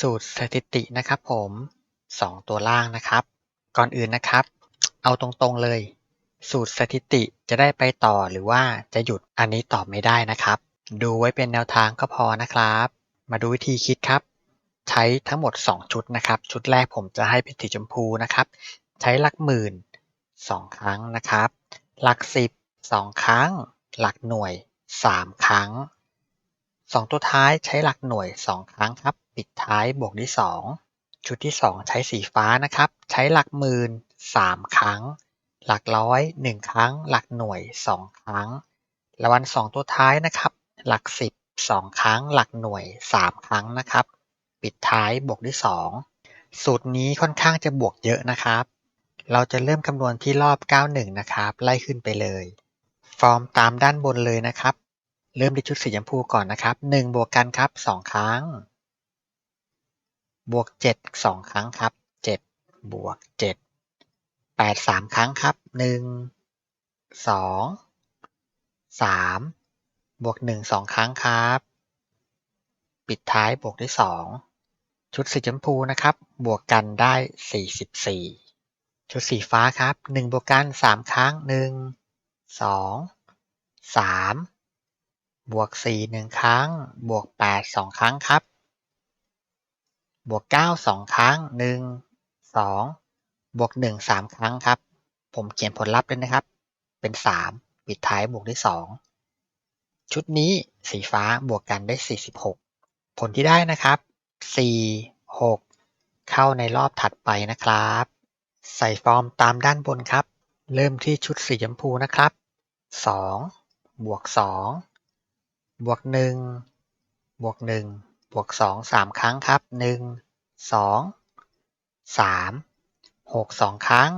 สูตรสถิตินะครับผม 2 ตัวล่างนะครับ ก่อนอื่นนะครับ เอาตรงๆเลย สูตรสถิติจะได้ไปต่อหรือว่าจะหยุดอันนี้ตอบไม่ได้นะครับ ดูไว้เป็นแนวทางก็พอนะครับ มาดูวิธีคิดครับ ใช้ทั้งหมด 2 ชุดนะครับ ชุดแรกผมจะให้เป็นสีชมพูนะครับ ใช้หลักหมื่น 2 ครั้งนะครับ หลักสิบ2ครั้ง หลักหน่วย 3 ครั้ง 2ตัวท้ายใช้หลักหน่วย2ครั้งครับ ปิดท้ายบวกด้วย2ชุดที่2ใช้สีฟ้านะครับ ใช้หลักหมื่น3ครั้ง หลักร้อย1ครั้ง หลักหน่วย2ครั้งรางวัล2ตัวท้ายนะครับ หลักสิบ2ครั้ง หลักหน่วย3ครั้งนะครับ ปิดท้ายบวกด้วย2สูตรนี้ค่อนข้างจะบวกเยอะนะครับ เราจะเริ่มคำนวณที่รอบ 91 นะครับ ไล่ขึ้นไปเลย ฟอร์มตามด้านบนเลยนะครับ เริ่มที่ชุดสีชมพูก่อนนะครับ 1 บวกกันครับ 2 ครั้ง บวก 7 2 ครั้งครับ 7 บวก 7 8 3 ครั้งครับ 1 2 3 บวก 1 2 ครั้งครับ ปิดท้ายบวกด้วย 2 ชุดสีชมพูนะครับ บวกกันได้ 44 ชุดสีฟ้าครับ 1 บวกกัน 3 ครั้ง 1 2 3 บวก4 1ครั้ง บวก8 2ครั้งครับ บวก9 2ครั้ง1 2บวก1 3ครั้งครับ ผมเขียนผลลัพธ์ด้วยนะครับ เป็น3ปิดท้ายบวกด้วย2ชุดนี้สีฟ้าบวกกันได้ 46 ผลที่ได้นะครับ 4 6 เข้าในรอบถัดไปนะครับ ใส่ฟอร์มตามด้านบนครับ เริ่มที่ชุดสีชมพูนะครับ 2 บวก 2 บวก1บวก1บวก2 3ครั้งครับ1 2 3 6 2ครั้ง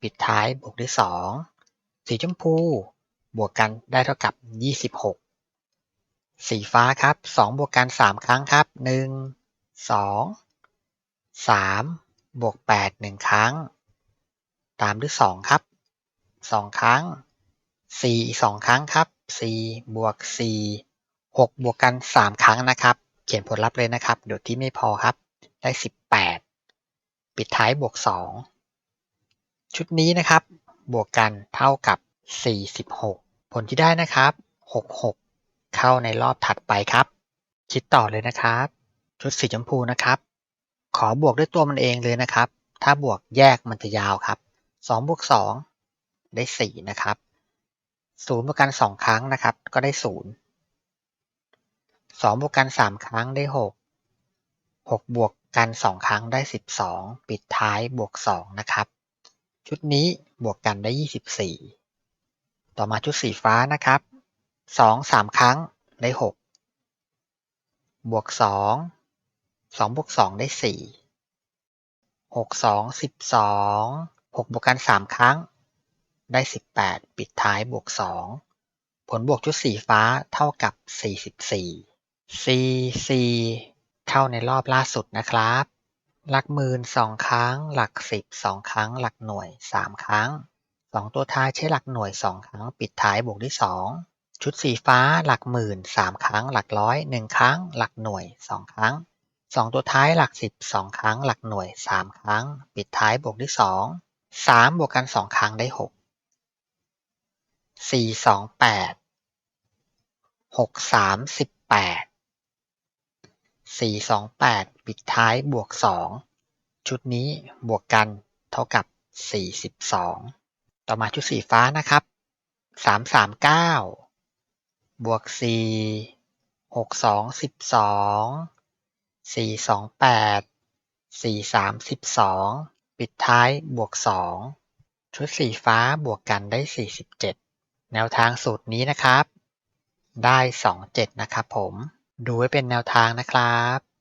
ปิดท้ายบวกด้วย2สีชมพู บวกกันได้เท่ากับ26สีฟ้าครับ2บวกกัน3ครั้งครับ1 2 3บวก8 1ครั้ง ตามด้วย2ครับ2ครั้ง 4อีก2ครั้งครับ4บวก4 6บวกกัน3ครั้งนะครับ เขียนผลลัพธ์เลยนะครับเดียวที่ไม่พอครับ ได้18ปิดท้ายบวก2ชุดนี้นะครับ บวกกันเท่ากับ46ผลที่ได้นะครับ66เข้าในรอบถัดไปครับ คิดต่อเลยนะครับ ชุดสีชมพูนะครับ ขอบวกด้วยตัวมันเองเลยนะครับ ถ้าบวกแยกมันจะยาวครับ2บวก2ได้4นะครับ ศูนย์บวกกันสองครั้งนะครับ ก็ได้ศูนย์สองบวกกันสามครั้งได้หกหกบวกกันสองครั้งได้สิบสองปิดท้ายบวกสองนะครับ ชุดนี้บวกกันได้ยี่สิบสี่ต่อมาชุดสีฟ้านะครับสองสามครั้งได้หกบวกสองสองบวกสองได้สี่หกสองสิบสองหกบวกกันสามครั้ง ได้18ปิดท้ายบวก2ผลบวกชุดสีฟ้าเท่ากับ44 C C เข้าในรอบล่าสุดนะครับ หลักหมื่น2ครั้ง หลักสิบ2ครั้ง หลักหน่วย3ครั้ง2ตัวท้ายใช้หลักหน่วย2ครั้ง ปิดท้ายบวกด้วย2ชุดสีฟ้าหลักหมื่น3ครั้ง หลักร้อย1ครั้ง หลักหน่วย2ครั้ง2ตัวท้ายหลักสิบ2ครั้ง หลักหน่วย3ครั้ง ปิดท้ายบวกด้วย2 3บวกกัน2ครั้งได้ สี่สองแปดหกสามสิบแปดสี่สองแปดปิดท้ายบวกสองชุดนี้บวกกันเท่ากับสี่สิบสองต่อมาชุดสีฟ้านะครับสามสามเก้าบวกสี่หกสองสิบสองสี่สองแปดสี่สามสิบสองปิดท้ายบวกสองชุดสีฟ้าบวกกันได้สี่สิบเจ็ด แนวทางสูตรนี้นะครับ ได้ 27 นะครับผม ดูไว้เป็นแนวทางนะครับ